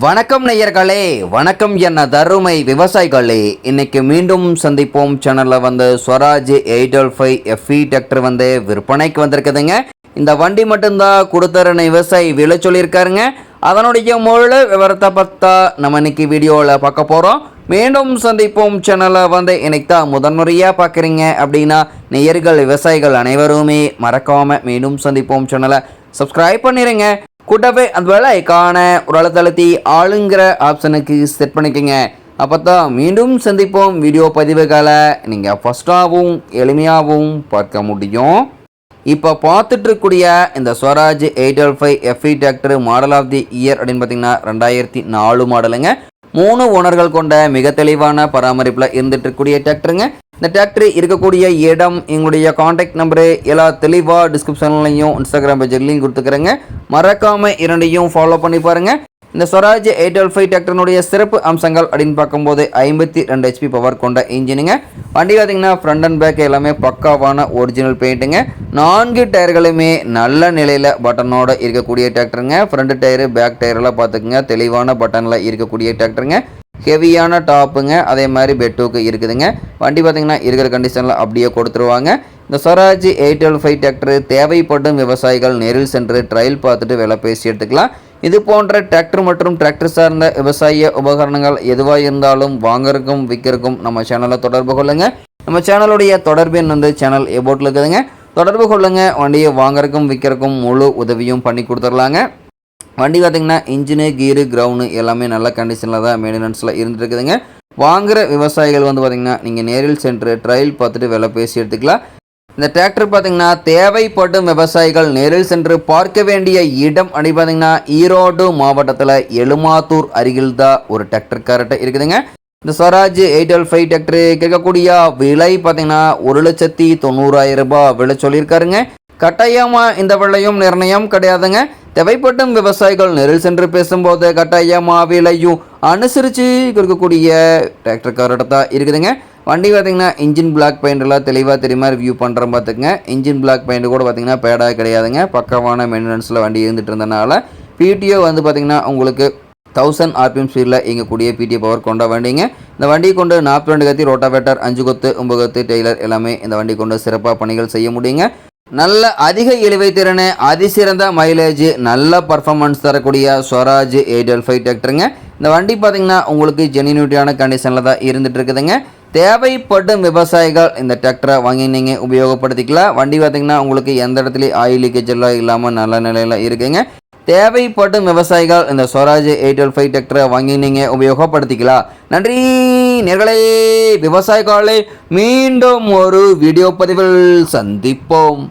வணக்கம் நேயர்களே வணக்கம் என்ன தருமை விவசாயிகளே. இன்னைக்கு மீண்டும் சந்திப்போம். சேனலில் வந்து Swaraj eight L five FE tractor வந்து விற்பனைக்கு வந்திருக்குதுங்க. இந்த வண்டி மட்டும்தான் கொடுத்துறன விவசாயி விலை சொல்லியிருக்காருங்க. அதனுடைய முழு விவரத்தை பார்த்தா நம்ம இன்னைக்கு வீடியோவில் பார்க்க போகிறோம் மீண்டும் சந்திப்போம். சேனலை வந்து இன்னைக்கு தான் முதன்முறையாக பார்க்குறீங்க அப்படின்னா நேயர்கள் விவசாயிகள் அனைவருமே மறக்காமல் மீண்டும் சந்திப்போம். சேனலை சப்ஸ்கிரைப் பண்ணிடுங்க கூட்டவே அந்த வேலை ஒரு அழுத்தழுத்தி ஆளுங்கிற ஆப்ஷனுக்கு செட் பண்ணிக்கோங்க. அப்போ தான் மீண்டும் சந்திப்போம் வீடியோ பதிவுகளை நீங்கள் ஃபஸ்ட்டாகவும் எளிமையாகவும் பார்க்க முடியும். இப்போ பார்த்துட்ருக்கூடிய இந்த Swaraj eight L five FE tractor model of the year அப்படின்னு பார்த்தீங்கன்னா ரெண்டாயிரத்தி நாலு மாடலுங்க மூணு ஓனர்கள் கொண்ட மிக தெளிவான பராமரிப்பில் இருந்துட்டு இருக்கக்கூடிய டிராக்டருங்க இந்த டிராக்டர் இருக்கக்கூடிய இடம் எங்களுடைய காண்டாக்ட் நம்பரு எல்லா தெளிவாக டிஸ்கிரிப்ஷன்லையும் இன்ஸ்டாகிராம் பேஜ்லையும் கொடுத்துக்கிறேங்க. மறக்காமல் இரண்டையும் ஃபாலோ பண்ணி பாருங்கள் இந்த ஸ்வராஜ் எயிட் எல் ஃபைவ் டிராக்டர்னுடைய சிறப்பு அம்சங்கள் அப்படின்னு பார்க்கும்போது ஐம்பத்தி ரெண்டு ஹெச்பி பவர் கொண்ட இன்ஜினுங்க வண்டி பார்த்தீங்கன்னா ஃப்ரண்ட் அண்ட் பேக் எல்லாமே பக்காவான ஒரிஜினல் பெயிண்ட்டுங்க நான்கு டயர்களுமே நல்ல நிலையில் பட்டனோட இருக்கக்கூடிய டிராக்டருங்க ஃப்ரண்ட் டயரு பேக் டயரெல்லாம் பார்த்துக்குங்க தெளிவான பட்டனில் இருக்கக்கூடிய டிராக்டருங்க ஹெவியான டாப்புங்க. அதே மாதிரி பெட்டுக்கு இருக்குதுங்க. வண்டி பார்த்தீங்கன்னா இருக்கிற கண்டிஷனில் அப்படியே கொடுத்துருவாங்க. இந்த Swaraj eight L five tractor தேவைப்படும் விவசாயிகள் நேரில் சென்று ட்ரையல் பார்த்துட்டு விலை பேசி எடுத்துக்கலாம். இது போன்ற டிராக்டர் மற்றும் டிராக்டர் சார்ந்த விவசாய உபகரணங்கள் எதுவாக இருந்தாலும் வாங்கறதுக்கும் விற்கிறக்கும் நம்ம சேனலை தொடர்பு கொள்ளுங்க. நம்ம சேனலுடைய தொடர்பு எண் வந்து சேனல் எபோட்டில் இருக்குதுங்க. தொடர்பு கொள்ளுங்கள் வண்டியை வாங்கறதுக்கும் விற்கிறக்கும் முழு உதவியும் பண்ணி கொடுத்துர்லாங்க வண்டி பார்த்திங்கன்னா இன்ஜினு கீரு கிரவுண்டு எல்லாமே நல்ல கண்டிஷனில் தான் மெயின்டெனன்ஸில் இருந்துருக்குதுங்க. வாங்குகிற விவசாயிகள் வந்து பார்த்திங்கன்னா நீங்கள் நேரில் சென்று ட்ரையல் பார்த்துட்டு விலை பேசி எடுத்துக்கலாம். இந்த டிராக்டர் பார்த்திங்கன்னா தேவைப்படும் விவசாயிகள் நேரில் சென்று பார்க்க வேண்டிய இடம் அப்படி பார்த்திங்கன்னா ஈரோடு மாவட்டத்தில் எழுமாத்தூர் அருகில் தான் ஒரு டிராக்டர் கரெக்டாக இருக்குதுங்க. இந்த Swaraj eight L five tractor கேட்கக்கூடிய விலை பார்த்திங்கன்னா ஒரு லட்சத்தி தொண்ணூறாயிரம் ரூபாய் விலை சொல்லியிருக்காருங்க. கட்டாயமாக இந்த விலையும் நிர்ணயம் கிடையாதுங்க. தேவைப்படும் விவசாயிகள் நேரில் சென்று பேசும்போது கட்டாயமாக விலையும் அனுசரித்து கொடுக்கக்கூடிய டிராக்டர் தான் இருக்குதுங்க. வண்டி பார்த்தீங்கன்னா இன்ஜின் பிளாக் பெயிண்டெல்லாம் தெளிவாக தெரியுமா? ரிவ்யூ பண்ணுறோம் பார்த்துக்குங்க. இன்ஜின் பிளாக் பெயிண்ட் கூட பார்த்திங்கன்னா பேடாக கிடையாதுங்க. பக்கமான மெயின்டெனன்ஸில் வண்டி இருந்துட்டு இருந்தனால பிடிஓ வந்து பார்த்திங்கன்னா உங்களுக்கு தௌசண்ட் ஆர்பிஎம் ஸ்பீடில் இயங்கக்கூடிய பிடிஓ பவர் கொண்ட வண்டிங்க. இந்த வண்டியை கொண்டு நாற்பத்தி ரெண்டு கத்தி ரோட்டாவேட்டர் அஞ்சு கொத்து ஒம்பது கொத்து டெய்லர் எல்லாமே இந்த வண்டி கொண்டு சிறப்பாக பணிகள் செய்ய முடியுங்க. நல்ல அதிக இழுவை திறனு அதிசிறந்த மைலேஜ் நல்ல பர்ஃபார்மன்ஸ் தரக்கூடிய ஸ்வராஜ் எயிட் ஃபைவ் டிராக்டருங்க இந்த வண்டி பார்த்தீங்கன்னா உங்களுக்கு ஜெனினியூட்டியான கண்டிஷனில் தான் இருந்துட்டு இருக்குதுங்க. தேவைப்படும் விவசாயிகள் இந்த டிராக்டரை வாங்கி நீங்கள் உபயோகப்படுத்திக்கலாம். வண்டி பார்த்தீங்கன்னா உங்களுக்கு எந்த இடத்துலையும் ஆயில் லீக்கேஜ் எல்லாம் இல்லாமல் நல்ல நிலையில் இருக்குங்க. தேவைப்படும் விவசாயிகள் இந்த ஸ்வராஜ் எயிட் டுவெல் ஃபைவ் டிராக்டரை வாங்கி நீங்கள் உபயோகப்படுத்திக்கலாம். நன்றி நேர்களே. விவசாயிகளை மீண்டும் ஒரு வீடியோ பதிவில் சந்திப்போம்.